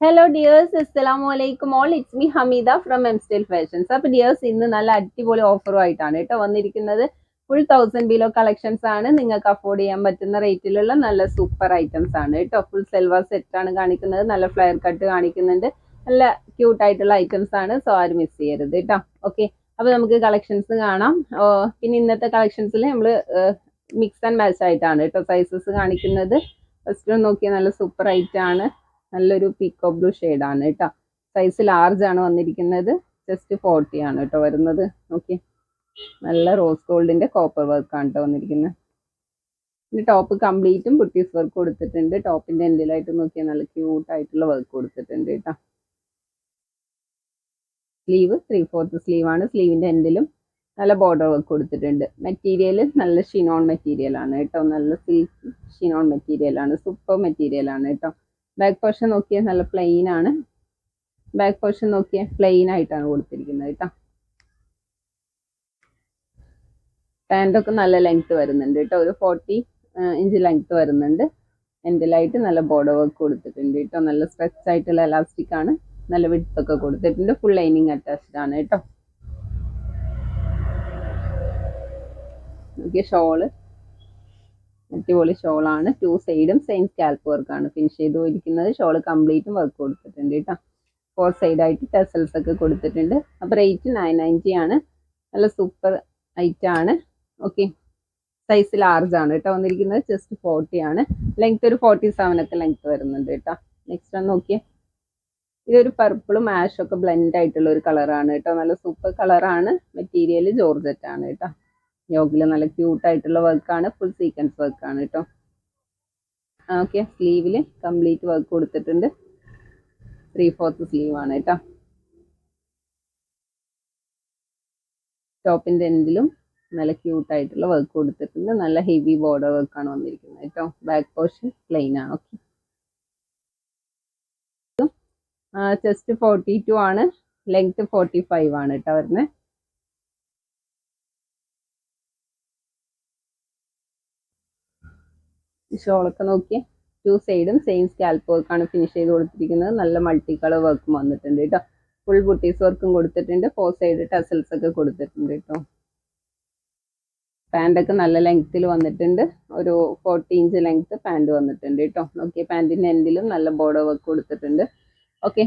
Hello dears അസ്സലാമു അലൈക്കും all it's me Hameeda from M style fashions അപ്പൊ dears ഇന്ന് നല്ല അടിപൊളി ഓഫറും ആയിട്ടാണ് കേട്ടോ വന്നിരിക്കുന്നത്. ഫുൾ തൗസൻഡ് ബിലോ കളക്ഷൻസ് ആണ്. നിങ്ങൾക്ക് അഫോർഡ് ചെയ്യാൻ പറ്റുന്ന റേറ്റിലുള്ള നല്ല സൂപ്പർ ഐറ്റംസ് ആണ് കേട്ടോ. ഫുൾ സെൽവാർ സെറ്റ് ആണ് കാണിക്കുന്നത്. നല്ല ഫ്ലെയർ കട്ട് കാണിക്കുന്നുണ്ട്. നല്ല ക്യൂട്ട് ആയിട്ടുള്ള ഐറ്റംസ് ആണ്. സോ ആരും മിസ് ചെയ്യരുത് കേട്ടോ. ഓക്കെ അപ്പൊ നമുക്ക് കളക്ഷൻസ് കാണാം. പിന്നെ ഇന്നത്തെ കളക്ഷൻസിൽ നമ്മൾ മിക്സ് ആൻഡ് മാച്ച് ആയിട്ടാണ് കേട്ടോ സൈസസ് കാണിക്കുന്നത്. ഫസ്റ്റ് നോക്കിയാൽ നല്ല സൂപ്പർ ഐറ്റം ആണ്. നല്ലൊരു പീക്കോ ബ്ലൂ ആണ് കേട്ടോ. സൈസ് ലാർജ് ആണ് വന്നിരിക്കുന്നത്. ജസ്റ്റ് ഫോർട്ടി ആണ് കേട്ടോ വരുന്നത്. ഓക്കെ നല്ല റോസ് ഗോൾഡിന്റെ കോപ്പർ വർക്ക് ആണ് കേട്ടോ വന്നിരിക്കുന്നത്. പിന്നെ ടോപ്പ് കംപ്ലീറ്റും ബുട്ടീസ് വർക്ക് കൊടുത്തിട്ടുണ്ട്. ടോപ്പിന്റെ എൻഡിലായിട്ട് നോക്കിയാൽ നല്ല ക്യൂട്ട് ആയിട്ടുള്ള വർക്ക് കൊടുത്തിട്ടുണ്ട് കേട്ടോ. സ്ലീവ് ത്രീ ഫോർത്ത് സ്ലീവ് ആണ് സ്ലീവിന്റെ എൻഡിലും നല്ല ബോർഡർ വർക്ക് കൊടുത്തിട്ടുണ്ട്. മെറ്റീരിയൽ നല്ല ഷിനോൺ മെറ്റീരിയൽ ആണ് കേട്ടോ. നല്ല സിൽക്ക് ഷിനോൺ മെറ്റീരിയൽ ആണ്. സൂപ്പർ മെറ്റീരിയൽ ആണ് കേട്ടോ. ബാക്ക് പോർഷൻ നോക്കിയാൽ നല്ല പ്ലെയിൻ ആണ്. ബാക്ക് പോർഷൻ നോക്കിയാൽ പ്ലെയിൻ ആയിട്ടാണ് കൊടുത്തിരിക്കുന്നത് കേട്ടോ. പാന്റൊക്കെ നല്ല ലെങ്ത് വരുന്നുണ്ട് കേട്ടോ. ഒരു ഫോർട്ടി ഇഞ്ച് ലെങ്ത് വരുന്നുണ്ട്. എൻഡിലായിട്ട് നല്ല ബോർഡർ വർക്ക് കൊടുത്തിട്ടുണ്ട് കേട്ടോ. നല്ല സ്ട്രെച്ച് ആയിട്ടുള്ള എലാസ്റ്റിക് ആണ്. നല്ല width കൊടുത്തിട്ടുണ്ട്. ഫുൾ ലൈനിങ് അറ്റാച്ച്ഡ് ആണ് കേട്ടോ. നോക്കിയ ഷോൾ അടിപൊളി ഷോളാണ്. ടു സൈഡും സെയിം സ്കാൽപ്പ് വർക്കാണ് ഫിനിഷ് ചെയ്ത് പോയിരിക്കുന്നത് ഷോൾ കംപ്ലീറ്റും വർക്ക് കൊടുത്തിട്ടുണ്ട് കേട്ടോ. ഫോർ സൈഡായിട്ട് ടെസൽസ് ഒക്കെ കൊടുത്തിട്ടുണ്ട്. അപ്പോൾ റേറ്റ് നയൻ നയന്റി ആണ്. നല്ല സൂപ്പർ ഐറ്റം ആണ്. ഓക്കെ സൈസ് ലാർജ് ആണ് കേട്ടോ. വന്നിരിക്കുന്നത് ജസ്റ്റ് ഫോർട്ടി ആണ്. ലെങ്ത് ഒരു ഫോർട്ടി ഒക്കെ ലെങ്ത് വരുന്നുണ്ട് കേട്ടോ. നെക്സ്റ്റ് ഒന്ന് നോക്കിയേ. ഇതൊരു പർപ്പിളും ആഷും ഒക്കെ ബ്ലെൻഡ് ആയിട്ടുള്ള ഒരു കളറാണ് കേട്ടോ. നല്ല സൂപ്പർ കളറാണ് മെറ്റീരിയൽ ജോർജറ്റ് ആണ് കേട്ടോ. യോഗിൽ നല്ല ക്യൂട്ട് ആയിട്ടുള്ള വർക്കാണ് ഫുൾ സീക്വൻസ് വർക്കാണ് കേട്ടോ ഓക്കെ സ്ലീവിൽ കംപ്ലീറ്റ് വർക്ക് കൊടുത്തിട്ടുണ്ട്. ത്രീ ഫോർത്ത് സ്ലീവ് ആണ് കേട്ടോ ടോപ്പിന്റെ എൻഡിലും നല്ല ക്യൂട്ട് ആയിട്ടുള്ള വർക്ക് കൊടുത്തിട്ടുണ്ട്. നല്ല ഹെവി ബോർഡർ വർക്കാണ് വന്നിരിക്കുന്നത് കേട്ടോ ബാക്ക് പോർഷൻ പ്ലെയിൻ ആണ് ഓക്കെ ചെസ്റ്റ് ഫോർട്ടി ടു ആണ്. ലെങ്ത് ഫോർട്ടി ഫൈവ് ആണ് കേട്ടോ വരുന്നത് ഷോളൊക്കെ നോക്കി ടു സൈഡും സെയിം സ്കാൽപ്പ് വർക്കാണ് ഫിനിഷ് ചെയ്ത് കൊടുത്തിരിക്കുന്നത്. നല്ല മൾട്ടി കളർ വർക്കും വന്നിട്ടുണ്ട് കേട്ടോ. ഫുൾ ബുട്ടീസ് വർക്കും കൊടുത്തിട്ടുണ്ട്. ഫോർ സൈഡ് ടസൽസ് ഒക്കെ കൊടുത്തിട്ടുണ്ട് കേട്ടോ. പാന്റൊക്കെ നല്ല ലെങ്ത്തിൽ വന്നിട്ടുണ്ട്. ഒരു ഫോർട്ടി ഇഞ്ച് ലെങ്ത് പാന്റ് വന്നിട്ടുണ്ട് കേട്ടോ. ഓക്കെ പാന്റിന്റെ എൻഡിലും നല്ല ബോർഡർ വർക്ക് കൊടുത്തിട്ടുണ്ട്. ഓക്കെ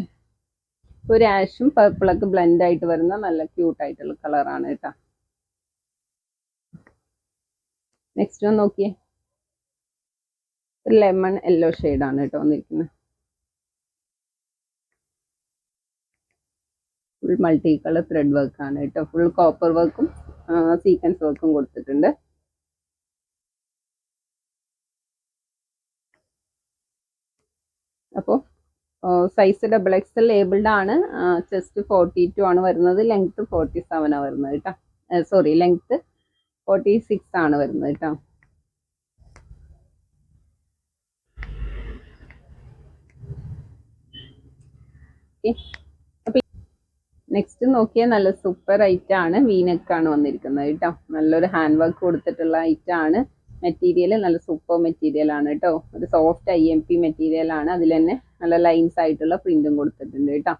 ഒരു ആഷും പർപ്പിളൊക്കെ ബ്ലെൻഡ് ആയിട്ട് വരുന്ന നല്ല ക്യൂട്ട് ആയിട്ടുള്ള കളറാണ് കേട്ടോ. നെക്സ്റ്റ് വന്ന് നോക്കിയേ. ലെമൺ യെല്ലോ ആണ് കേട്ടോ വന്നിരിക്കുന്നത് ഫുൾ മൾട്ടി കളർ ത്രെഡ് ആണ് കേട്ടോ. ഫുൾ കോപ്പർ വർക്കും സീക്വൻസ് വർക്കും കൊടുത്തിട്ടുണ്ട്. അപ്പോൾ സൈസ് ഡബിൾ എക്സ് ലേബിൾഡ് ആണ്. ചെസ്റ്റ് ഫോർട്ടി ടു ആണ് വരുന്നത്. ലെങ്ത് ഫോർട്ടി സെവൻ ആണ് വരുന്നത് കേട്ടോ. സോറി ലെങ്ത് ഫോർട്ടി സിക്സ് ആണ് വരുന്നത് കേട്ടോ. അപ്പൊ നെക്സ്റ്റ് നോക്കിയാൽ നല്ല സൂപ്പർ ഐറ്റം ആണ്. വീനക്കാണ് വന്നിരിക്കുന്നത് കേട്ടോ. നല്ലൊരു ഹാൻഡ് വർക്ക് കൊടുത്തിട്ടുള്ള ഐറ്റം ആണ്. മെറ്റീരിയൽ നല്ല സൂപ്പർ മെറ്റീരിയൽ ആണ് കേട്ടോ. ഒരു soft I M P material ആണ്. അതിൽ തന്നെ നല്ല ലൈൻസ് ആയിട്ടുള്ള പ്രിന്റും കൊടുത്തിട്ടുണ്ട് കേട്ടോ.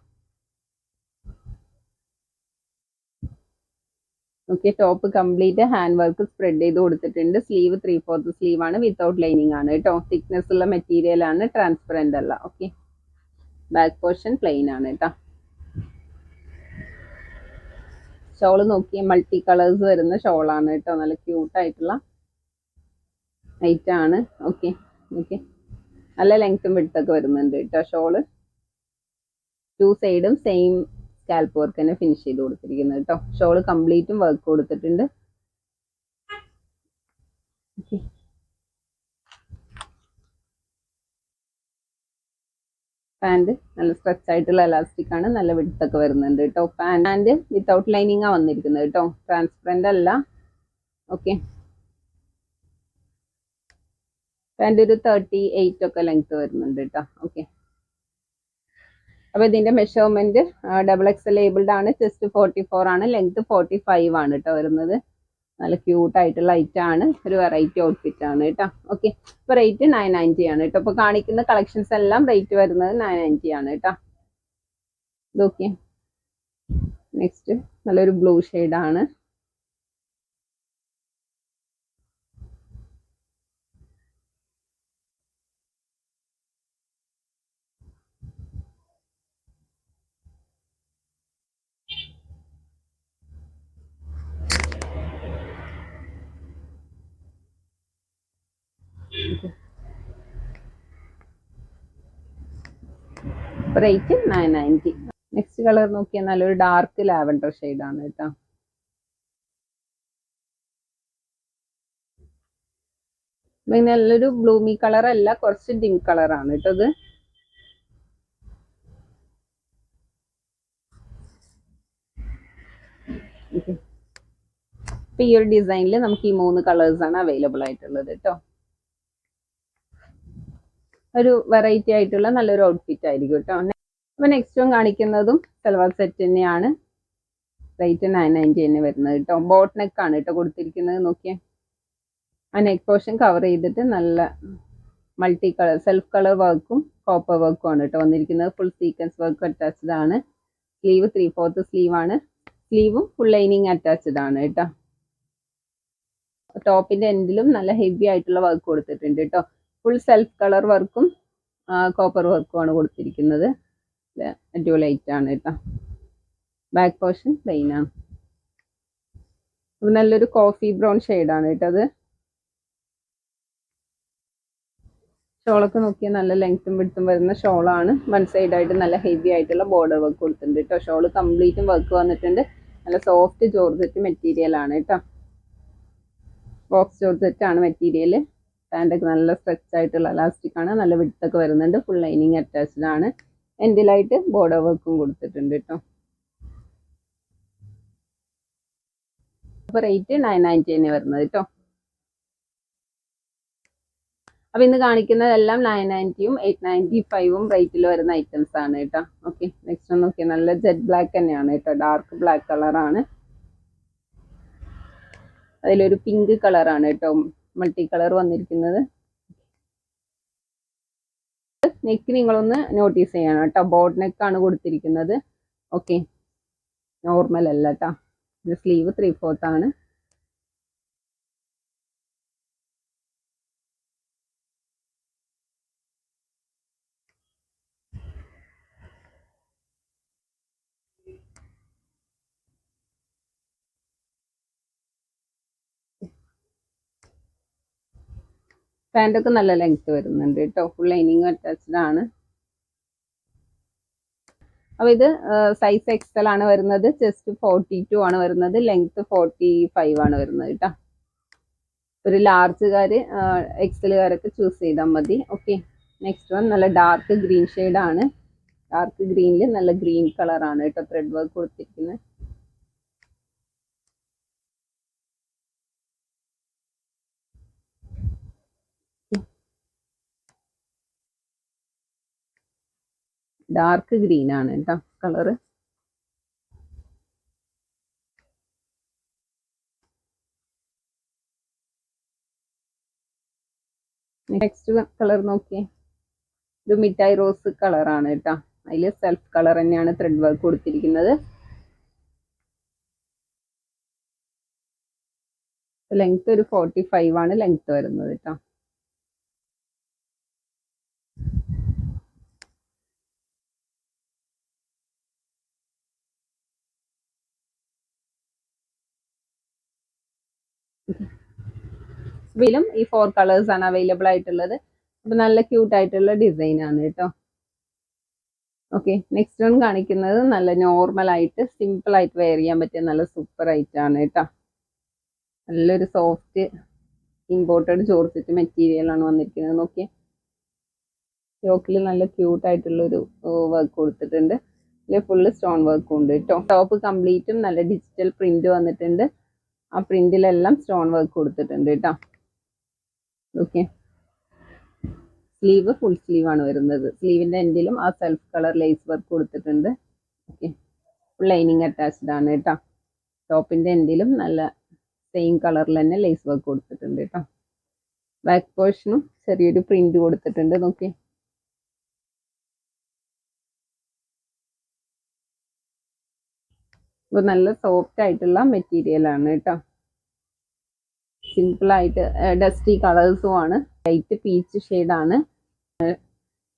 Okay top complete hand work spread ചെയ്ത് കൊടുത്തിട്ടുണ്ട്. സ്ലീവ് ത്രീ ഫോർത്ത് സ്ലീവ് ആണ്. വിത്തൗട്ട് ലൈനിങ് ആണ് കേട്ടോ. തിക്നെസ് ഉള്ള മെറ്റീരിയൽ ആണ്. ട്രാൻസ്പെറന്റ് അല്ല. ഓക്കെ ബാക്ക് പോർഷൻ പ്ലെയിൻ ആണ് കേട്ടോ. ഷോൾ നോക്കിയ മൾട്ടി കളേഴ്സ് വരുന്ന ഷോളാണ് കേട്ടോ. നല്ല ക്യൂട്ട് ആയിട്ടുള്ള ഐറ്റം ആണ്. ഓക്കെ ഓക്കെ നല്ല ലെങ്ത്തും വിടുത്തൊക്കെ വരുന്നുണ്ട് കേട്ടോ ഷോൾ ടു സൈഡും സെയിം സ്കാൽപ്പ് വർക്ക് തന്നെ ഫിനിഷ് ചെയ്ത് കൊടുത്തിരിക്കുന്നത് കേട്ടോ. ഷോൾ കംപ്ലീറ്റും വർക്ക് കൊടുത്തിട്ടുണ്ട്. ഓക്കെ പാന്റ് നല്ല സ്ട്രെച്ച് ആയിട്ടുള്ള എലാസ്റ്റിക് ആണ്. നല്ല വിടുത്തൊക്കെ വരുന്നുണ്ട് കേട്ടോ പാന്റ് വിത്തൗട്ട് ലൈനിങ് ആ വന്നിരിക്കുന്നത് കേട്ടോ ട്രാൻസ്പെറന്റ് അല്ല. ഓക്കെ പാന്റ് ഒരു തേർട്ടി എയ്റ്റ് ഒക്കെ ലെങ്ത് വരുന്നുണ്ട് കേട്ടോ ഓക്കെ അപ്പോൾ ഇതിന്റെ മെഷർമെന്റ് ഡബിൾ എക്സ് ലേബിൾഡ് ആണ്. ചെസ്റ്റ് ഫോർട്ടി ഫോർ ആണ്. ലെങ്ത് ഫോർട്ടി ഫൈവ് ആണ് കേട്ടോ വരുന്നത്. നല്ല ക്യൂട്ട് ആയിട്ടുള്ള ഐറ്റം ആണ്. ഒരു വെറൈറ്റി ഔട്ട്ഫിറ്റ് ആണ് കേട്ടോ. ഓക്കെ ഇപ്പൊ റേറ്റ് നയൻ നയന്റി ആണ് കേട്ടോ. ഇപ്പൊ കാണിക്കുന്ന കളക്ഷൻസ് എല്ലാം റേറ്റ് വരുന്നത് നയൻ നയന്റി ആണ് കേട്ടോ. ഇതൊക്കെ നെക്സ്റ്റ് നല്ലൊരു ബ്ലൂ ആണ്. Rate nine ninety next colour നോക്കിയാൽ നല്ലൊരു ഡാർക്ക് ലാവൻഡർ ആണ് കേട്ടോ. പിന്നെ നല്ലൊരു ബ്ലൂമി കളർ അല്ല കുറച്ച് ഡിം കളറാണ് കേട്ടോ ഇത്. ഈ ഒരു ഡിസൈനിൽ നമുക്ക് ഈ മൂന്ന് കളേഴ്സ് ആണ് അവൈലബിൾ ആയിട്ടുള്ളത് കേട്ടോ. ഒരു വെറൈറ്റി ആയിട്ടുള്ള നല്ലൊരു ഔട്ട്ഫിറ്റ് ആയിരിക്കും കേട്ടോ അപ്പൊ നെക്സ്റ്റ് വൺ കാണിക്കുന്നതും സൽവാർ സെറ്റ് തന്നെയാണ്. റേറ്റ് നയൻ നയന്റി തന്നെ വരുന്നത് കേട്ടോ ബോട്ട് നെക്ക് ആണ് കേട്ടോ കൊടുത്തിരിക്കുന്നത്. നോക്കിയേ. ആ നെക്ക് പോർഷൻ കവർ ചെയ്തിട്ട് നല്ല മൾട്ടി കളർ സെൽഫ് കളർ വർക്കും കോപ്പർ വർക്കും ആണ് കേട്ടോ വന്നിരിക്കുന്നത്. ഫുൾ സീക്വൻസ് വർക്ക് അറ്റാച്ച്ഡ് ആണ്. സ്ലീവ് ത്രീ ഫോർത്ത് സ്ലീവ് ആണ് സ്ലീവും ഫുൾ ലൈനിങ് അറ്റാച്ച്ഡ് ആണ് കേട്ടോ ടോപ്പിന്റെ എൻഡിലും നല്ല ഹെവി ആയിട്ടുള്ള വർക്ക് കൊടുത്തിട്ടുണ്ട് കേട്ടോ ഫുൾ സെൽഫ് കളർ വർക്കും കോപ്പർ വർക്കും ആണ് കൊടുത്തിരിക്കുന്നത്. അടിപൊളി ആണ് കേട്ടോ. ബാക്ക് പോർഷൻ പ്ലെയിൻ ആണ്. നല്ലൊരു കോഫി ബ്രൗൺ ഷെയ്ഡാണ് കേട്ടോ അത്. ഷോളൊക്കെ നോക്കിയാൽ നല്ല ലെങ്ത്തും വിടുത്തും വരുന്ന ഷോളാണ്. വൺ സൈഡ് ആയിട്ട് നല്ല ഹെവി ആയിട്ടുള്ള ബോർഡർ വർക്ക് കൊടുത്തിട്ടുണ്ട് കേട്ടോ. ഷോൾ കംപ്ലീറ്റും വർക്ക് വന്നിട്ടുണ്ട്. നല്ല സോഫ്റ്റ് ജോർജറ്റ് മെറ്റീരിയൽ ആണ് കേട്ടോ. ബോക്സ് ജോർജറ്റ് ആണ് മെറ്റീരിയൽ പാന്റൊക്കെ നല്ല സ്ട്രെച്ച് ആയിട്ടുള്ള ഇലാസ്റ്റിക് ആണ്. നല്ല വിട്ടൊക്കെ വരുന്നുണ്ട്. ഫുൾ ലൈനിങ് അറ്റാച്ച്ഡ് ആണ്. എൻഡിലായിട്ട് ബോർഡർ വർക്കും കൊടുത്തിട്ടുണ്ട് കേട്ടോ അപ്പോൾ റേറ്റ് നയൻ നയന്റി തന്നെ വരുന്നത് കേട്ടോ അപ്പോൾ ഇന്ന് കാണിക്കുന്നതെല്ലാം നയൻ നയന്റിയും എയ്റ്റ് നയന്റി ഫൈവും റേറ്റിൽ വരുന്ന ഐറ്റംസ് ആണ് കേട്ടോ ഓക്കെ നെക്സ്റ്റ് ഒന്ന് നോക്കിയാൽ നല്ല ജെറ്റ് ബ്ലാക്ക് തന്നെയാണ് കേട്ടോ ഡാർക്ക് ബ്ലാക്ക് കളറാണ് അതിലൊരു പിങ്ക് കളറാണ് കേട്ടോ മൾട്ടി കളർ വന്നിരിക്കുന്നത്. നെക്ക് നിങ്ങളൊന്ന് നോട്ടീസ് ചെയ്യണം കേട്ടോ. ബോർഡ് നെക്കാണ് കൊടുത്തിരിക്കുന്നത്. ഓക്കെ നോർമൽ അല്ല കേട്ടോ. സ്ലീവ് ത്രീ ഫോർത്ത് ആണ്. പാന്റൊക്കെ നല്ല ലെങ്ത് വരുന്നുണ്ട് കേട്ടോ ഫുൾ ലൈനിങ് അറ്റാച്ച്ഡ് ആണ്. അപ്പോൾ ഇത് സൈസ് എക്സൽ ആണ് വരുന്നത്. ചെസ്റ്റ് ഫോർട്ടി ടു ആണ് വരുന്നത്. ലെങ്ത് ഫോർട്ടി ഫൈവ് ആണ് വരുന്നത് കേട്ടോ ഒരു ലാർജുകാർ എക്സലുകാരൊക്കെ ചൂസ് ചെയ്താൽ മതി. ഓക്കെ നെക്സ്റ്റ് വൺ നല്ല ഡാർക്ക് ഗ്രീൻ ആണ്. ഡാർക്ക് ഗ്രീനിൽ നല്ല ഗ്രീൻ കളറാണ് കേട്ടോ ത്രെഡ് വർക്ക് കൊടുത്തിരിക്കുന്നത് ഡാർക്ക് ഗ്രീൻ ആണ് കേട്ടോ കളറ് നെക്സ്റ്റ് കളർ നോക്കിയേ. ഇത് മിഠായി റോസ് കളറാണ് കേട്ടോ അതിൽ സെൽഫ് കളർ തന്നെയാണ് ത്രെഡ് വർക്ക് കൊടുത്തിരിക്കുന്നത്. ലെങ്ത് ഒരു ഫോർട്ടി ഫൈവ് ആണ് ലെങ്ത് വരുന്നത് കേട്ടോ ഇതിലും ഈ ഫോർ കളേഴ്സ് ആണ് അവൈലബിൾ ആയിട്ടുള്ളത്. അപ്പൊ നല്ല ക്യൂട്ട് ആയിട്ടുള്ള ഡിസൈൻ ആണ് കേട്ടോ. ഓക്കെ നെക്സ്റ്റ് വൺ കാണിക്കുന്നത് നല്ല നോർമൽ ആയിട്ട് സിമ്പിൾ ആയിട്ട് വെയർ ചെയ്യാൻ പറ്റിയ നല്ല സൂപ്പർ ഐറ്റം ആണ് കേട്ടോ. നല്ലൊരു സോഫ്റ്റ് ഇമ്പോർട്ടഡ് ജോർജറ്റ് മെറ്റീരിയൽ ആണ് വന്നിരിക്കുന്നത്. നോക്കിയേ. യോക്കിൽ നല്ല ക്യൂട്ട് ആയിട്ടുള്ളൊരു വർക്ക് കൊടുത്തിട്ടുണ്ട്. ഇതിൽ ഫുള്ള് സ്റ്റോൺ വർക്കും ഉണ്ട് കേട്ടോ. ടോപ്പ് കംപ്ലീറ്റും നല്ല ഡിജിറ്റൽ പ്രിന്റ് വന്നിട്ടുണ്ട്. ആ പ്രിന്റിലെല്ലാം സ്റ്റോൺ വർക്ക് കൊടുത്തിട്ടുണ്ട് കേട്ടോ. ഓക്കെ സ്ലീവ് ഫുൾ സ്ലീവ് ആണ് വരുന്നത്. സ്ലീവിന്റെ എൻഡിലും ആ സെൽഫ് കളർ ലേസ് വർക്ക് കൊടുത്തിട്ടുണ്ട്. ഓക്കെ ലൈനിങ് അറ്റാച്ച്ഡ് ആണ് കേട്ടോ ടോപ്പിന്റെ എൻഡിലും നല്ല സെയിം കളറിൽ തന്നെ ലേസ് വർക്ക് കൊടുത്തിട്ടുണ്ട് കേട്ടോ ബാക്ക് പോർഷനും ചെറിയൊരു പ്രിന്റ് കൊടുത്തിട്ടുണ്ട്. നോക്കി അപ്പോൾ നല്ല സോഫ്റ്റ് ആയിട്ടുള്ള മെറ്റീരിയൽ ആണ് കേട്ടോ സിമ്പിൾ ആയിട്ട് ഡസ്റ്റി കളേഴ്സും ആണ് ലൈറ്റ് പീച്ച് ഷെയ്ഡാണ്.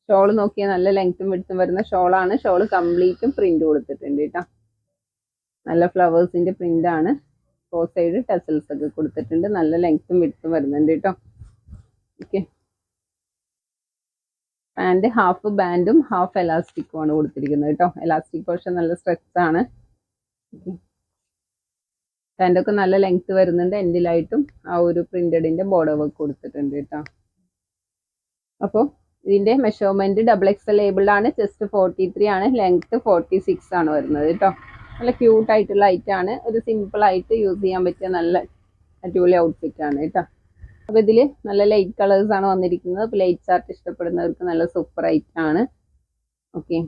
ഷോൾ നോക്കിയാൽ നല്ല ലെങ്ത്തും വിടുത്തും വരുന്ന ഷോളാണ്. ഷോൾ കംപ്ലീറ്റും പ്രിന്റ് കൊടുത്തിട്ടുണ്ട് കേട്ടോ. നല്ല ഫ്ലവേഴ്സിന്റെ പ്രിന്റ് ആണ് ഫോർ സൈഡ് ടെസൽസ് ഒക്കെ കൊടുത്തിട്ടുണ്ട്. നല്ല ലെങ്ത്തും വിടുത്തും വരുന്നുണ്ട് കേട്ടോ. ഓക്കെ. പാന്റ് ഹാഫ് ബാൻഡും ഹാഫ് എലാസ്റ്റിക്കും ആണ് കൊടുത്തിരിക്കുന്നത് കേട്ടോ. എലാസ്റ്റിക് പോർഷൻ നല്ല സ്ട്രെച്ച് ആണ് പാന്റൊക്കെ നല്ല ലെങ്ത് വരുന്നുണ്ട്. എൻഡിലായിട്ടും ആ ഒരു പ്രിന്റഡിന്റെ ബോർഡർ വർക്ക് കൊടുത്തിട്ടുണ്ട് കേട്ടോ. അപ്പോൾ ഇതിന്റെ മെഷർമെന്റ് ഡബിൾ എക്സ് ലേബിൾഡ് ആണ്. ചെസ്റ്റ് ഫോർട്ടി ത്രീ ആണ്. ലെങ്ത് ഫോർട്ടി സിക്സ് ആണ് വരുന്നത് കേട്ടോ. നല്ല ക്യൂട്ട് ആയിട്ടുള്ള ഐറ്റം ആണ്. ഒരു സിമ്പിൾ ആയിട്ട് യൂസ് ചെയ്യാൻ പറ്റിയ നല്ല അടിപൊളി ഔട്ട്ഫിറ്റ് ആണ് കേട്ടോ. അപ്പോൾ ഇതിൽ നല്ല ലൈറ്റ് കളേഴ്സ് ആണ് വന്നിരിക്കുന്നത്. അപ്പോൾ ലൈറ്റ് ചാർട്ട് ഇഷ്ടപ്പെടുന്നവർക്ക് നല്ല സൂപ്പർ ഐറ്റം ആണ്. ഓക്കെ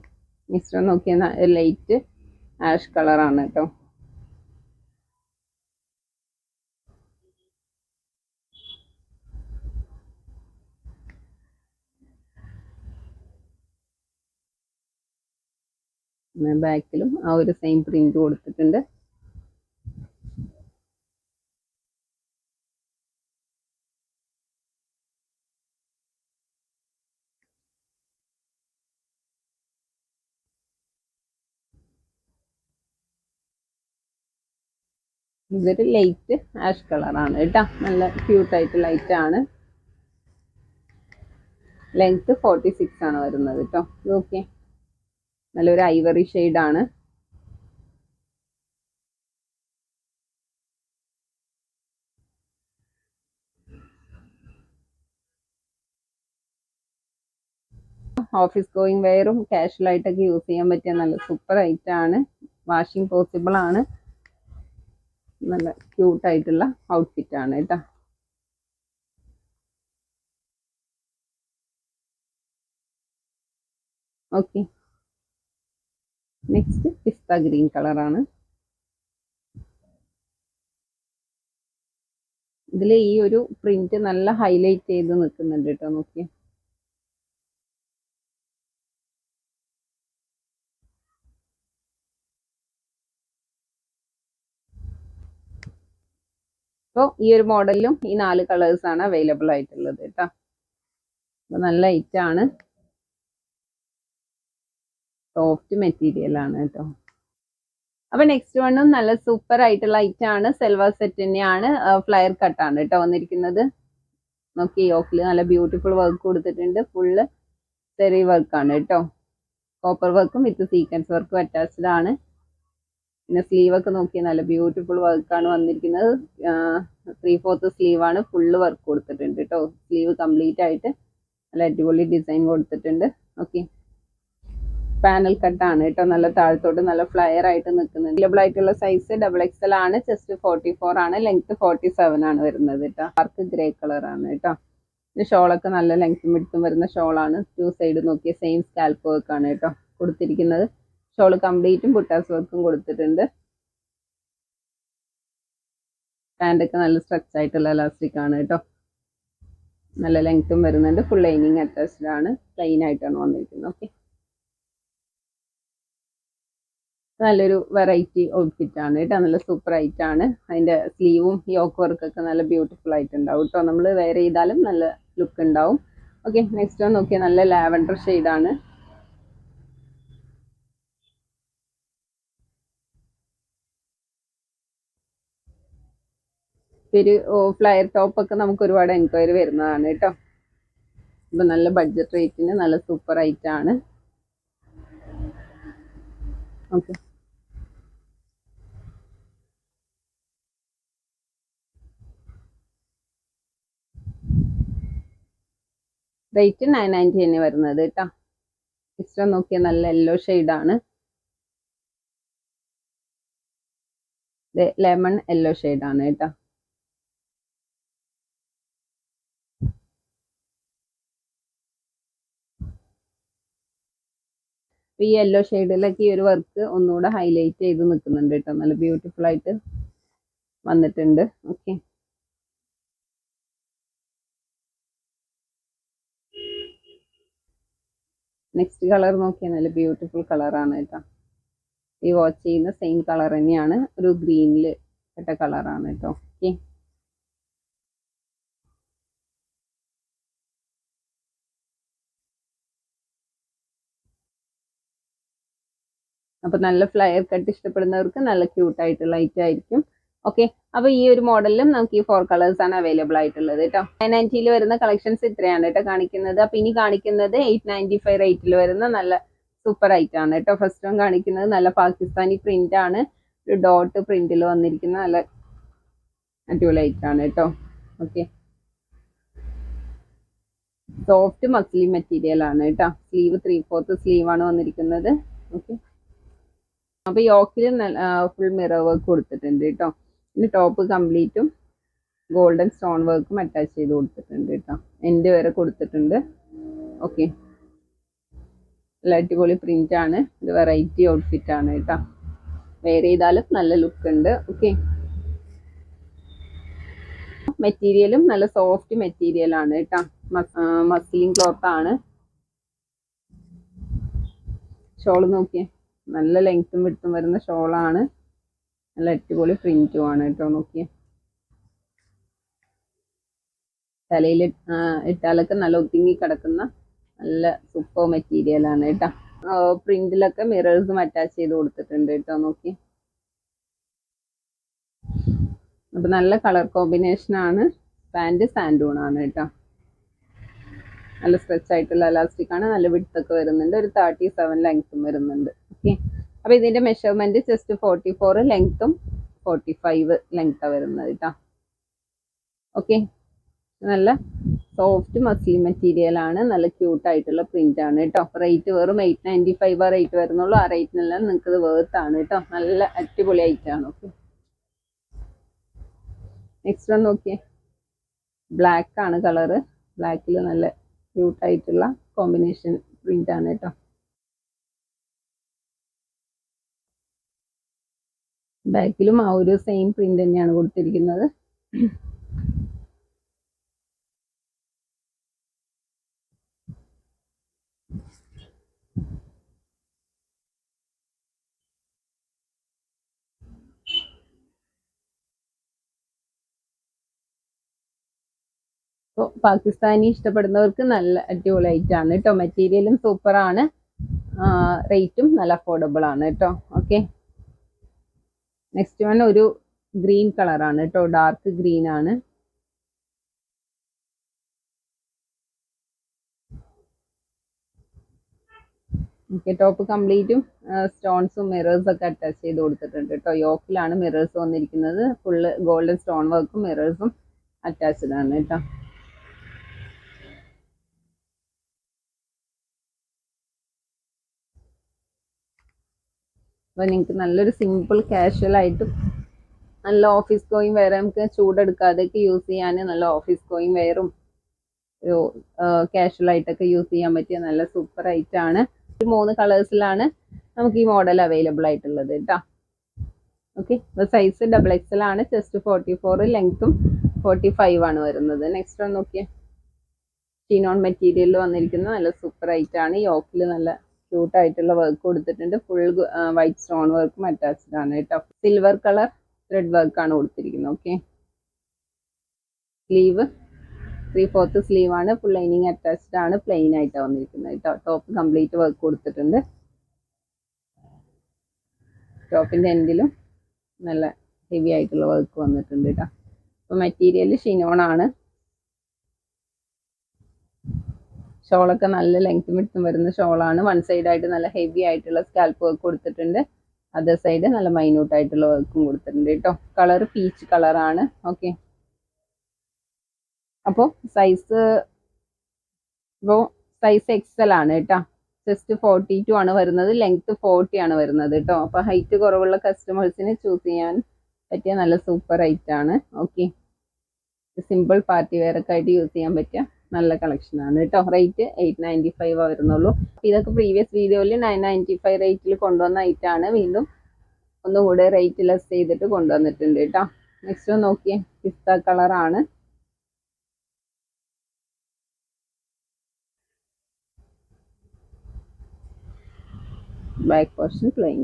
മിസ്റ്റർ നോക്കിയ ലൈറ്റ് ആഷ് കളറാണ് കേട്ടോ. ബാക്കിലും ആ ഒരു സെയിം പ്രിന്റ് കൊടുത്തിട്ടുണ്ട്. ഇതൊരു ലൈറ്റ് ആഷ് കളറാണ് കേട്ടോ. നല്ല ക്യൂട്ടായിട്ട് ലൈറ്റ് ആണ്. ലെങ്ത് ഫോർട്ടി സിക്സ് ആണ് വരുന്നത് കേട്ടോ. ഓക്കെ നല്ലൊരു ഐവറി ആണ് ഓഫീസ് ഗോയിങ് വെയറും കാഷ്വൽ ആയിട്ടൊക്കെ യൂസ് ചെയ്യാൻ പറ്റിയ നല്ല സൂപ്പർ ആണ്. വാഷിംഗ് പോസിബിൾ ആണ്. നല്ല ക്യൂട്ട് ആയിട്ടുള്ള ഔട്ട്ഫിറ്റ് ആണ് കേട്ടോ ഓക്കെ നെക്സ്റ്റ് പിസ്ത ഗ്രീൻ കളറാണ് ഇതിൽ ഈ ഒരു പ്രിന്റ് നല്ല ഹൈലൈറ്റ് ചെയ്ത് നിൽക്കുന്നുണ്ട് കേട്ടോ നോക്കിയേ. അപ്പോൾ ഈ ഒരു മോഡലിലും ഈ നാല് കളേഴ്സാണ് അവൈലബിൾ ആയിട്ടുള്ളത് കേട്ടോ അപ്പോൾ നല്ല ആണ്. സോഫ്റ്റ് മെറ്റീരിയൽ ആണ് കേട്ടോ. അപ്പൊ നെക്സ്റ്റ് വണ്ണും നല്ല സൂപ്പർ ആയിട്ടുള്ള ഐറ്റം ആണ്. സെൽവർ സെറ്റ് തന്നെയാണ്. ഫ്ലയർ കട്ടാണ് കേട്ടോ വന്നിരിക്കുന്നത്. നോക്കി യോക്കിൽ നല്ല ബ്യൂട്ടിഫുൾ വർക്ക് കൊടുത്തിട്ടുണ്ട്. ഫുള്ള് സെറി വർക്കാണ് കേട്ടോ. കോപ്പർ വർക്കും വിത്ത് സീക്വൻസ് വർക്കും അറ്റാച്ച്ഡ് ആണ്. പിന്നെ സ്ലീവ് ഒക്കെ നോക്കി നല്ല ബ്യൂട്ടിഫുൾ വർക്കാണ് വന്നിരിക്കുന്നത്. ത്രീ ഫോർത്ത് സ്ലീവ് ആണ്. ഫുള്ള് വർക്ക് കൊടുത്തിട്ടുണ്ട് കേട്ടോ. സ്ലീവ് കംപ്ലീറ്റ് ആയിട്ട് നല്ല അടിപൊളി ഡിസൈൻ കൊടുത്തിട്ടുണ്ട്. ഓക്കെ പാനൽ കട്ടാണ് കേട്ടോ നല്ല താഴത്തോട്ട് നല്ല ഫ്ലയർ ആയിട്ട് നിൽക്കുന്നുണ്ട്. അവൈലബിൾ ആയിട്ടുള്ള സൈസ് ഡബിൾ എക്സൽ ആണ്. ചെസ്റ്റ് ഫോർട്ടി ഫോർ ആണ്. ലെങ്ത് ഫോർട്ടി സെവൻ ആണ് വരുന്നത് കേട്ടോ ആർക്ക് ഗ്രേ കളർ ആണ് കേട്ടോ ഷോളൊക്കെ നല്ല ലെങ്ത്തും എടുത്തും വരുന്ന ഷോളാണ് ടു സൈഡ് നോക്കിയ സെയിം സ്കാൽപ്പ് വർക്ക് ആണ് കേട്ടോ കൊടുത്തിരിക്കുന്നത്. ഷോൾ കംപ്ലീറ്റും ബുട്ടാസ് വർക്കും കൊടുത്തിട്ടുണ്ട്. പാന്റൊക്കെ നല്ല സ്ട്രെച്ച് ആയിട്ടുള്ള ഇലാസ്റ്റിക് ആണ് കേട്ടോ നല്ല ലെങ്ത്തും വരുന്നുണ്ട്. ഫുൾ ലൈനിങ് അറ്റാച്ച്ഡ് ആണ്. പ്ലെയിൻ ആയിട്ടാണ് വന്നിരിക്കുന്നത്. ഓക്കെ നല്ലൊരു വെറൈറ്റി ഔട്ട്ഫിറ്റ് ആണ്. കേട്ടോ? നല്ല സൂപ്പർ ആയിട്ട് ആണ്. അതിന്റെ സ്ലീവും യോക്ക് വർക്കൊക്കെ നല്ല ബ്യൂട്ടിഫുൾ ആയിട്ട് ഉണ്ടാവും കേട്ടോ. നമ്മൾ വെയർ ചെയ്താലും നല്ല ലുക്ക് ഉണ്ടാവും. ഓക്കെ നെക്സ്റ്റ് വൺ നോക്കിയാൽ നല്ല ലാവൻഡർ ആണ്. ഒരു ഫ്ലയർ ടോപ്പ് ഒക്കെ നമുക്ക് ഒരുപാട് എൻക്വയറി വരുന്നതാണ് കേട്ടോ. ഇപ്പൊ നല്ല ബഡ്ജറ്റ് റേറ്റിന് നല്ല സൂപ്പർ ആണ്. ഓക്കെ. റേറ്റ് നയൻ നയന്റി തന്നെ വരുന്നത് കേട്ടോ. എക്സ്ട്രാ നോക്കിയ നല്ല യെല്ലോ ആണ്. ലെമൺ യെല്ലോ ആണ് കേട്ടോ. ഈ യെല്ലോ ഷെയ്ഡിലൊക്കെ ഈ ഒരു വർക്ക് ഒന്നുകൂടെ ഹൈലൈറ്റ് ചെയ്ത് നിൽക്കുന്നുണ്ട് കേട്ടോ. നല്ല ബ്യൂട്ടിഫുൾ ആയിട്ട് വന്നിട്ടുണ്ട്. ഓക്കെ നെക്സ്റ്റ് കളർ നോക്കിയാൽ നല്ല ബ്യൂട്ടിഫുൾ കളറാണ് കേട്ടോ. ഈ വാച്ച് ചെയ്യുന്ന സെയിം കളർ തന്നെയാണ്. ഒരു ഗ്രീനിൽ ഇട്ട കളറാണ് കേട്ടോ. ഓക്കെ അപ്പൊ നല്ല ഫ്ലയർ കട്ട് ഇഷ്ടപ്പെടുന്നവർക്ക് നല്ല ക്യൂട്ട് ആയിട്ടുള്ള ഐറ്റം ആയിരിക്കും. ഓക്കെ അപ്പൊ ഈ ഒരു മോഡലിലും നമുക്ക് ഈ ഫോർ കളേഴ്സ് ആണ് അവൈലബിൾ ആയിട്ടുള്ളത് കേട്ടോ നയൻ നയന്റിയിൽ വരുന്ന കളക്ഷൻസ് ഇത്രയാണ് കേട്ടോ കാണിക്കുന്നത്. അപ്പൊ ഇനി കാണിക്കുന്നത് എയ്റ്റ് നയന്റി ഫൈവ് റേറ്റിൽ വരുന്ന നല്ല സൂപ്പർ ഐറ്റം ആണ് കേട്ടോ ഫസ്റ്റ് വൺ കാണിക്കുന്നത് നല്ല പാകിസ്ഥാനി പ്രിന്റ് ആണ്. ഒരു ഡോട്ട് പ്രിന്റിൽ വന്നിരിക്കുന്ന നല്ല അടിപൊളി ഐറ്റം ആണ് കേട്ടോ ഓക്കെ സോഫ്റ്റ് മസ്ലി മെറ്റീരിയൽ ആണ് കേട്ടോ സ്ലീവ് ത്രീ ഫോർത്ത് സ്ലീവ് ആണ് വന്നിരിക്കുന്നത്. ഓക്കെ അപ്പൊ യോക്കിൽ ഫുൾ മിറർ വർക്ക് കൊടുത്തിട്ടുണ്ട് കേട്ടോ ഇനി ടോപ്പ് കംപ്ലീറ്റും ഗോൾഡൻ സ്റ്റോൺ വർക്കും അറ്റാച്ച് ചെയ്ത് കൊടുത്തിട്ടുണ്ട് കേട്ടോ എന്റെ വരെ കൊടുത്തിട്ടുണ്ട്. ഓക്കെ നല്ല അടിപൊളി പ്രിന്റ് ആണ്. ഇത് വെറൈറ്റി ഔട്ട്ഫിറ്റ് ആണ് കേട്ടോ വെയർ ചെയ്താലും നല്ല ലുക്ക് ഉണ്ട്. ഓക്കെ മെറ്റീരിയലും നല്ല സോഫ്റ്റ് മെറ്റീരിയൽ ആണ് കേട്ടോ മസ്ലിൻ ക്ലോത്ത് ആണ്. ഷോൾ നോക്കിയേ. നല്ല ലെങ്ത്തും വിട്ടും വരുന്ന ഷോളാണ് നല്ല അടിപൊളി പ്രിന്റും ആണ് കേട്ടോ നോക്കിയേ. തലയിൽ ഇട്ടാലൊക്കെ നല്ല ഒതുങ്ങി കിടക്കുന്ന നല്ല സൂപ്പർ മെറ്റീരിയൽ ആണ് കേട്ടോ പ്രിന്റിലൊക്കെ മിറേഴ്സും അറ്റാച്ച് ചെയ്ത് കൊടുത്തിട്ടുണ്ട് കേട്ടോ നോക്കി അപ്പൊ നല്ല കളർ കോമ്പിനേഷൻ ആണ്. പാന്റ് സാൻഡൂൺ ആണ് കേട്ടോ നല്ല സ്ട്രെച്ച് ആയിട്ടുള്ള എലാസ്റ്റിക് ആണ്. നല്ല വിഡ്ത്ത് ഒക്കെ വരുന്നുണ്ട്. ഒരു തേർട്ടി സെവൻ ലെങ്ത്തും വരുന്നുണ്ട്. ഓക്കെ. അപ്പൊ ഇതിന്റെ മെഷർമെന്റ് ജസ്റ്റ് ഫോർട്ടി ഫോർ ലെങ്ത്തും ഫോർട്ടി ഫൈവ് ലെങ്ത്താണ് വരുന്നത് കേട്ടോ ഓക്കെ. നല്ല സോഫ്റ്റ് മസ്ലി മെറ്റീരിയൽ ആണ്. നല്ല ക്യൂട്ട് ആയിട്ടുള്ള പ്രിന്റ് ആണ് കേട്ടോ റേറ്റ് വെറും എയ്റ്റ് നയന്റി ഫൈവ് ആ റേറ്റ് വരുന്നുള്ളൂ. ആ റേറ്റിനെല്ലാം നിങ്ങൾക്ക് ഇത് വേർത്ത് ആണ് കേട്ടോ നല്ല അടിപൊളി ഐറ്റം ആണ്. ഓക്കെ. നെക്സ്റ്റ് വൺ നോക്കിയേ. ബ്ലാക്ക് ആണ് കളറ് ബ്ലാക്കിൽ നല്ല ക്യൂട്ട് ആയിട്ടുള്ള കോമ്പിനേഷൻ പ്രിന്റ് ആണ് കേട്ടോ ബാക്കിലും ആ ഒരു സെയിം പ്രിന്റ് തന്നെയാണ് കൊടുത്തിരിക്കുന്നത്. അപ്പോൾ പാകിസ്ഥാനി ഇഷ്ടപ്പെടുന്നവർക്ക് നല്ല അടിപൊളി ആണ് കേട്ടോ മെറ്റീരിയലും സൂപ്പറാണ് റേറ്റും നല്ല അഫോർഡബിൾ ആണ് കേട്ടോ ഓക്കെ നെക്സ്റ്റ് വൺ ഒരു ഗ്രീൻ കളറാണ് കേട്ടോ. ഡാർക്ക് ഗ്രീൻ ആണ്. ഓക്കെ ടോപ്പ് കംപ്ലീറ്റും സ്റ്റോൺസും മിറേഴ്സ് ഒക്കെ അറ്റാച്ച് ചെയ്ത് കൊടുത്തിട്ടുണ്ട് കേട്ടോ. യോക്കിലാണ് മിറേഴ്സ് വന്നിരിക്കുന്നത്. ഫുള്ള് ഗോൾഡൻ സ്റ്റോൺ വർക്കും മിറേഴ്സും അറ്റാച്ച്ഡ് ആണ് കേട്ടോ. അപ്പോൾ നിങ്ങൾക്ക് നല്ലൊരു സിമ്പിൾ കാഷ്വൽ ആയിട്ടും നല്ല ഓഫീസ് ഗോയിങ് വെയർ നമുക്ക് ചൂടെടുക്കാതെയൊക്കെ യൂസ് ചെയ്യാൻ നല്ല ഓഫീസ് ഗോയിങ് വെയറും ഒരു കാഷ്വൽ ആയിട്ടൊക്കെ യൂസ് ചെയ്യാൻ പറ്റിയ നല്ല സൂപ്പർ ഐറ്റം ആണ്. ഒരു മൂന്ന് കളേഴ്സിലാണ് നമുക്ക് ഈ മോഡൽ അവൈലബിൾ ആയിട്ടുള്ളത് കേട്ടോ ഓക്കെ അപ്പോൾ സൈസ് ഡബിൾ എക്സ് എൽ ആണ്. ചെസ്റ്റ് ഫോർട്ടി ഫോർ ലെങ്ത്തും ഫോർട്ടി ഫൈവ് ആണ് വരുന്നത്. നെക്സ്റ്റ് ഒന്ന് നോക്കിയേ. ഷീനോൺ മെറ്റീരിയലിൽ വന്നിരിക്കുന്ന നല്ല സൂപ്പർ ഐറ്റാണ് യോക്കിൽ നല്ല ക്യൂട്ട് ആയിട്ടുള്ള വർക്ക് കൊടുത്തിട്ടുണ്ട്. ഫുൾ വൈറ്റ് സ്റ്റോൺ വർക്കും അറ്റാച്ച്ഡ് ആണ് കേട്ടോ. സിൽവർ കളർ ത്രെഡ് വർക്ക് ആണ് കൊടുത്തിരിക്കുന്നത്. Okay sleeve three fourth sleeve ആണ്. ഫുൾ ലൈനിങ് അറ്റാച്ച്ഡ് ആണ്. പ്ലെയിൻ ആയിട്ടാണ് വന്നിരിക്കുന്നത് കേട്ടോ. ടോപ്പ് കംപ്ലീറ്റ് വർക്ക് കൊടുത്തിട്ടുണ്ട്. ടോപ്പിന്റെ എൻഡിലും നല്ല ഹെവി ആയിട്ടുള്ള വർക്ക് വന്നിട്ടുണ്ട് കേട്ടോ. അപ്പോൾ മെറ്റീരിയൽ ഷിനോൺ ആണ്. ഷോളൊക്കെ നല്ല ലെങ്ത് വിട്ടും വരുന്ന ഷോളാണ്. വൺ സൈഡ് ആയിട്ട് നല്ല ഹെവി ആയിട്ടുള്ള സ്കാൽപ്പ് വർക്ക് കൊടുത്തിട്ടുണ്ട്. അതർ സൈഡ് നല്ല മൈന്യൂട്ട് ആയിട്ടുള്ള വർക്കും കൊടുത്തിട്ടുണ്ട് കേട്ടോ കളർ പീച്ച് കളറാണ് ഓക്കെ അപ്പോൾ സൈസ് ഇപ്പോൾ സൈസ് എക്സൽ ആണ് കേട്ടോ ജസ്റ്റ് ഫോർട്ടി ടു ആണ് വരുന്നത്. ലെങ്ത് ഫോർട്ടി ആണ് വരുന്നത് കേട്ടോ അപ്പോൾ ഹൈറ്റ് കുറവുള്ള കസ്റ്റമേഴ്സിന് ചൂസ് ചെയ്യാൻ പറ്റിയ നല്ല സൂപ്പർ ഹൈറ്റ് ആണ്. ഓക്കെ സിമ്പിൾ പാർട്ടി വെയർ ഒക്കെ ആയിട്ട് യൂസ് ചെയ്യാൻ പറ്റിയ നല്ല കളക്ഷൻ ആണ് കേട്ടോ. റേറ്റ് എയ്റ്റ് നയന്റി ഫൈവ് വരുന്നുള്ളൂ. ഇതൊക്കെ പ്രീവിയസ് വീഡിയോയിൽ നയൻ നയന്റി ഫൈവ് റേറ്റിൽ കൊണ്ടുവന്ന ഐറ്റാണ് വീണ്ടും ഒന്നും കൂടെ റേറ്റ് ലെസ് ചെയ്തിട്ട് കൊണ്ടുവന്നിട്ടുണ്ട് കേട്ടോ. നെക്സ്റ്റ് നോക്കിയേ. പിസ്ത കളറാണ് ബാക്ക് പോർഷൻ പ്ലെയിൻ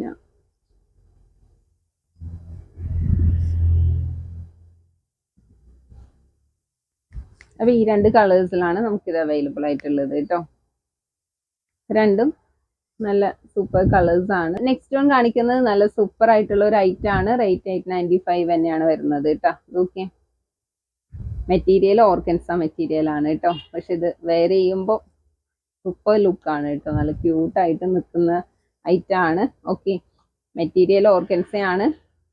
ആണ് അപ്പൊ ഈ രണ്ട് കളേഴ്സിലാണ് നമുക്കിത് അവൈലബിൾ ആയിട്ടുള്ളത് കേട്ടോ. രണ്ടും നല്ല സൂപ്പർ കളേഴ്സ് ആണ്. നെക്സ്റ്റ് വൺ കാണിക്കുന്നത് നല്ല സൂപ്പർ ആയിട്ടുള്ള ഒരു ഐറ്റം ആണ്. റേറ്റ് എയ്റ്റ് നയന്റി ഫൈവ് തന്നെയാണ് വരുന്നത് കേട്ടോ. ഓക്കെ മെറ്റീരിയൽ ഓർഗൻസ മെറ്റീരിയൽ ആണ് കേട്ടോ. പക്ഷെ ഇത് വെയർ ചെയ്യുമ്പോൾ സൂപ്പർ ലുക്കാണ് കേട്ടോ. നല്ല ക്യൂട്ടായിട്ട് നിൽക്കുന്ന ഐറ്റം ആണ്. ഓക്കെ മെറ്റീരിയൽ ഓർഗൻസയാണ്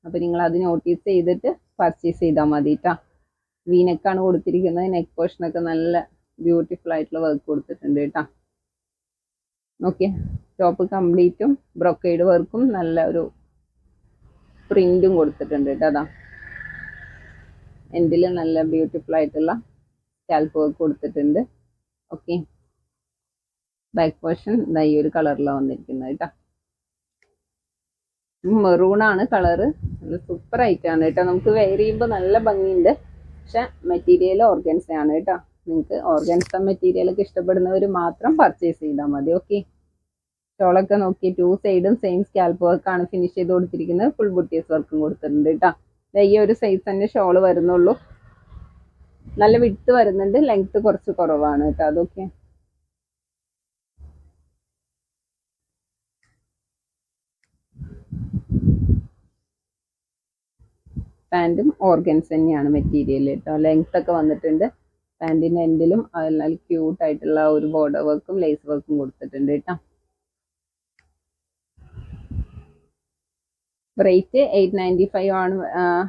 അപ്പോൾ നിങ്ങൾ അത് നോട്ടീസ് ചെയ്തിട്ട് പർച്ചേസ് ചെയ്താൽ മതി കേട്ടോ. വീനക്കാണ് കൊടുത്തിരിക്കുന്നത്. നെക്ക് പോർഷനൊക്കെ നല്ല ബ്യൂട്ടിഫുൾ ആയിട്ടുള്ള വർക്ക് കൊടുത്തിട്ടുണ്ട് കേട്ടോ. ഓക്കെ ടോപ്പ് കംപ്ലീറ്റും ബ്രൊക്കേഡ് വർക്കും നല്ല ഒരു പ്രിന്റും കൊടുത്തിട്ടുണ്ട് കേട്ടോ അതാ. എൻഡിൽ നല്ല ബ്യൂട്ടിഫുൾ ആയിട്ടുള്ള സ്കാൽപ്പ് വർക്ക് കൊടുത്തിട്ടുണ്ട്. ഓക്കെ ബാക്ക് പോർഷൻ ഇതാ ഈ ഒരു കളറിലാണ് വന്നിരിക്കുന്നത് കേട്ടോ. മെറൂൺ ആണ് കളറ് നല്ല സൂപ്പർ ആയിട്ടാണ് കേട്ടോ. നമുക്ക് വെയർ ചെയ്യുമ്പോൾ നല്ല ഭംഗിയുണ്ട്. പക്ഷെ മെറ്റീരിയൽ ഓർഗൻസ ആണ് കേട്ടോ. നിങ്ങൾക്ക് ഓർഗൻസ മെറ്റീരിയൽ ഒക്കെ ഇഷ്ടപ്പെടുന്നവർ മാത്രം പർച്ചേസ് ചെയ്താൽ മതി ഓക്കെ ഷോളൊക്കെ നോക്കി ടു സൈഡും സെയിം സ്കാൽപ്പ് വർക്കാണ് ഫിനിഷ് ചെയ്ത് കൊടുത്തിരിക്കുന്നത്. ഫുൾ ബുട്ടീസ് വർക്കും കൊടുത്തിട്ടുണ്ട് കേട്ടോ. ഈ ഒരു സൈസ് തന്നെ ഷോൾ വരുന്നുള്ളൂ. നല്ല വിട്ട് വരുന്നുണ്ട് ലെങ്ത് കുറച്ച് കുറവാണ് കേട്ടോ അതൊക്കെ. പാന്റും ഓർഗൻസ് തന്നെയാണ് മെറ്റീരിയൽ കേട്ടോ ലെങ്ത് ഒക്കെ വന്നിട്ടുണ്ട്. പാന്റിന്റെ എൻഡിലും നല്ല ക്യൂട്ട് ആയിട്ടുള്ള ഒരു ബോർഡർ വർക്കും ലേസ് വർക്കും കൊടുത്തിട്ടുണ്ട് കേട്ടോ റേറ്റ് എയ്റ്റ് നയന്റി ഫൈവ് ആണ്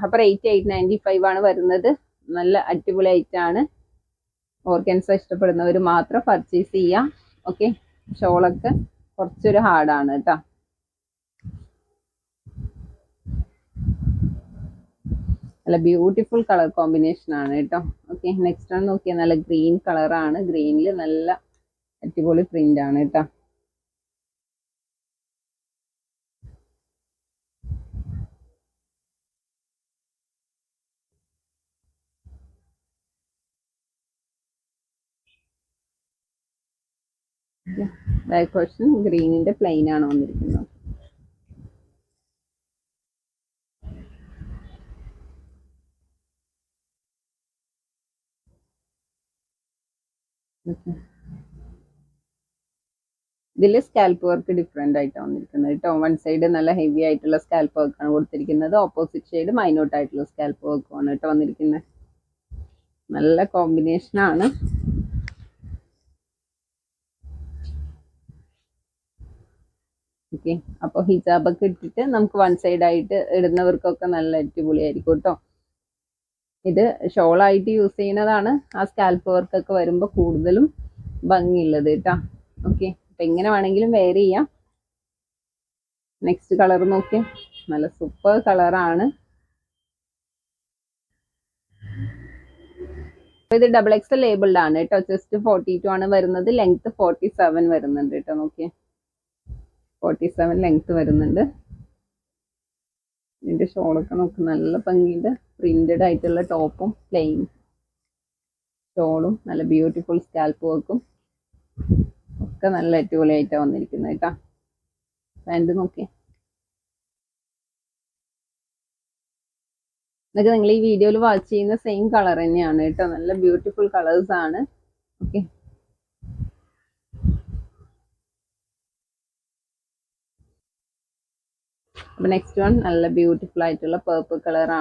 അപ്പോൾ റേറ്റ് എയ്റ്റ് നയന്റി ഫൈവ് ആണ് വരുന്നത്. നല്ല അടിപൊളി ഐറ്റാണ് ഓർഗൻസ ഇഷ്ടപ്പെടുന്നവർ മാത്രം പർച്ചേസ് ചെയ്യാം. ഓക്കെ ഷോളൊക്കെ കുറച്ചൊരു ഹാർഡാണ് കേട്ടോ നല്ല ബ്യൂട്ടിഫുൾ കളർ കോമ്പിനേഷൻ ആണ് കേട്ടോ. ഓക്കെ നെക്സ്റ്റ് ആണ് നോക്കിയാൽ നല്ല ഗ്രീൻ കളറാണ് ഗ്രീനിൽ നല്ല അടിപൊളി പ്രിന്റ് ആണ് കേട്ടോ. ബാക്ക് പോർഷൻ ഗ്രീനിന്റെ പ്ലെയിൻ ആണ് വന്നിരിക്കുന്നത്. ഇതിൽ സ്കാൽപ്പ് വർക്ക് ഡിഫറെന്റ് ആയിട്ടാണ് വന്നിരിക്കുന്നത്. കേട്ടോ വൺ സൈഡ് നല്ല ഹെവി ആയിട്ടുള്ള സ്കാൽപ്പ് വർക്കാണ് കൊടുത്തിരിക്കുന്നത്. ഓപ്പോസിറ്റ് സൈഡ് മൈനോട്ട് ആയിട്ടുള്ള സ്കാൽപ്പ് വർക്കുമാണ് കേട്ടോ വന്നിരിക്കുന്നത്. നല്ല കോമ്പിനേഷൻ ആണ്. ഓക്കെ അപ്പോൾ ഹിജാബൊക്കെ ഇട്ടിട്ട് നമുക്ക് വൺ സൈഡ് ആയിട്ട് ഇടുന്നവർക്കൊക്കെ നല്ല അടിപൊളിയായിരിക്കും കേട്ടോ ഇത് ഷോളായിട്ട് യൂസ് ചെയ്യുന്നതാണ് ആ സ്കാൽപ്പ് വർക്കൊക്കെ വരുമ്പോൾ കൂടുതലും ഭംഗിയുള്ളത് കേട്ടോ ഓക്കെ അപ്പം എങ്ങനെ വേണമെങ്കിലും വെയർ ചെയ്യാം. നെക്സ്റ്റ് കളർ നോക്കിയേ. നല്ല സൂപ്പർ കളറാണ് ഇത് ഡബിൾ എക്സ് ലേബിൾഡ് ആണ് കേട്ടോ ചെസ്റ്റ് ഫോർട്ടി ടു ആണ് വരുന്നത്. ലെങ്ത് ഫോർട്ടി സെവൻ വരുന്നുണ്ട് കേട്ടോ നോക്കിയേ. ഫോർട്ടി സെവൻ ലെങ്ത് വരുന്നുണ്ട്. ഇതിന്റെ ഷോളൊക്കെ നോക്ക് നല്ല ഭംഗിയുണ്ട്. പ്രിന്റഡ് ആയിട്ടുള്ള ടോപ്പും പ്ലെയിൻ ഷോളും നല്ല ബ്യൂട്ടിഫുൾ സ്കാൽപ്പ് വർക്കും ഒക്കെ നല്ല അടിപൊളിയായിട്ടാണ് വന്നിരിക്കുന്നത് കേട്ടോ. പാന്റ് നോക്കി ഇതൊക്കെ നിങ്ങൾ ഈ വീഡിയോയിൽ വാച്ച് ചെയ്യുന്ന സെയിം കളർ തന്നെയാണ് കേട്ടോ. നല്ല ബ്യൂട്ടിഫുൾ കളേഴ്സ് ആണ്. ഓക്കെ അപ്പൊ നെക്സ്റ്റ് വൺ നല്ല ബ്യൂട്ടിഫുൾ ആയിട്ടുള്ള പേർപ്പിൾ കളർ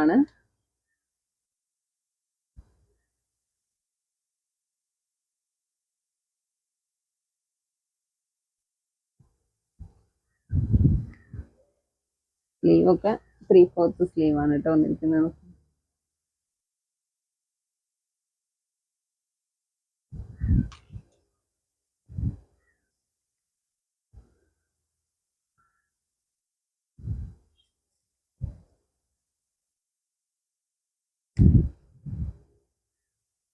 സ്ലീവ് ഒക്കെ ത്രീ ഫോർത്ത് സ്ലീവ് ആണ് കേട്ടോ വന്നിരിക്കുന്നത്.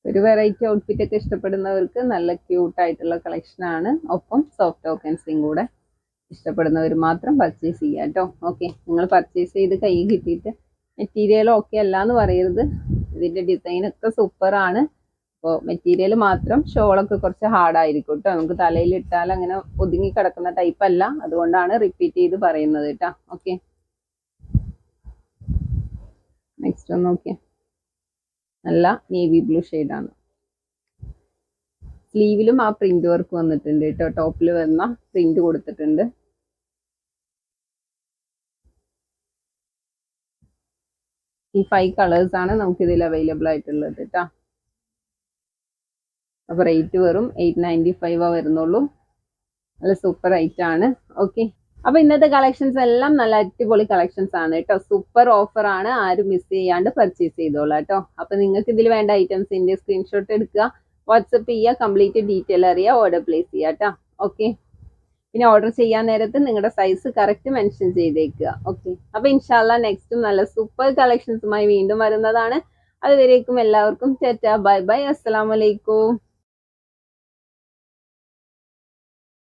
ഒരു വെറൈറ്റി ഔട്ട്ഫിറ്റ് ഒക്കെ ഇഷ്ടപ്പെടുന്നവർക്ക് നല്ല ക്യൂട്ട് ആയിട്ടുള്ള കളക്ഷൻ ആണ്. ഒപ്പം സോഫ്റ്റ് ടോക്കൻസും കൂടെ. ഇഷ്ടപ്പെടുന്നവർ മാത്രം പർച്ചേസ് ചെയ്യുക കേട്ടോ ഓക്കെ നിങ്ങൾ പർച്ചേസ് ചെയ്ത് കൈ കിട്ടിയിട്ട് മെറ്റീരിയൽ ഓക്കെ അല്ല എന്ന് പറയരുത്. ഇതിന്റെ ഡിസൈൻ ഒക്കെ സൂപ്പറാണ് അപ്പോൾ മെറ്റീരിയൽ മാത്രം ഷോളൊക്കെ കുറച്ച് ഹാർഡായിരിക്കും കേട്ടോ നമുക്ക് തലയിൽ ഇട്ടാൽ അങ്ങനെ ഒതുങ്ങി കിടക്കുന്ന ടൈപ്പ് അല്ല. അതുകൊണ്ടാണ് റിപ്പീറ്റ് ചെയ്ത് പറയുന്നത് കേട്ടോ ഓക്കെ നെക്സ്റ്റ് ഒന്ന് നോക്കിയേ. നല്ല നേവി ബ്ലൂ ആണ്. സ്ലീവിലും ആ പ്രിന്റ് വർക്ക് വന്നിട്ടുണ്ട് കേട്ടോ ടോപ്പിൽ വരുന്ന പ്രിന്റ് കൊടുത്തിട്ടുണ്ട്. ഈ ഫൈവ് കളേഴ്സ് ആണ് നമുക്ക് ഇതിൽ അവൈലബിൾ ആയിട്ടുള്ളത് കേട്ടോ അപ്പൊ റേറ്റ് വെറും എയ്റ്റ് നയന്റി ഫൈവ് വരുന്നുള്ളൂ. നല്ല സൂപ്പർ റേറ്റ് ആണ്. ഓക്കെ അപ്പൊ ഇന്നത്തെ കളക്ഷൻസ് എല്ലാം നല്ല അടിപൊളി കളക്ഷൻസ് ആണ് കേട്ടോ സൂപ്പർ ഓഫർ ആണ്. ആരും മിസ് ചെയ്യാണ്ട് പർച്ചേസ് ചെയ്തോളാം കേട്ടോ അപ്പൊ നിങ്ങൾക്ക് ഇതിൽ വേണ്ട ഐറ്റംസിന്റെ സ്ക്രീൻഷോട്ട് എടുക്കുക. വാട്സപ്പ് ചെയ്യുക. കംപ്ലീറ്റ് ഡീറ്റെയിൽ അറിയുക. ഓർഡർ പ്ലേസ് ചെയ്യാം കേട്ടോ ഓക്കെ പിന്നെ ഓർഡർ ചെയ്യാൻ നേരത്ത് നിങ്ങളുടെ സൈസ് കറക്റ്റ് മെൻഷൻ ചെയ്തേക്കുക. ഓക്കെ അപ്പൊ ഇൻഷാല്ല നെക്സ്റ്റും നല്ല സൂപ്പർ കളക്ഷൻസുമായി വീണ്ടും വരുന്നതാണ്. അതുവരേക്കും എല്ലാവർക്കും ചേറ്റാ ബൈ ബൈ അസ്സലാമലൈക്കും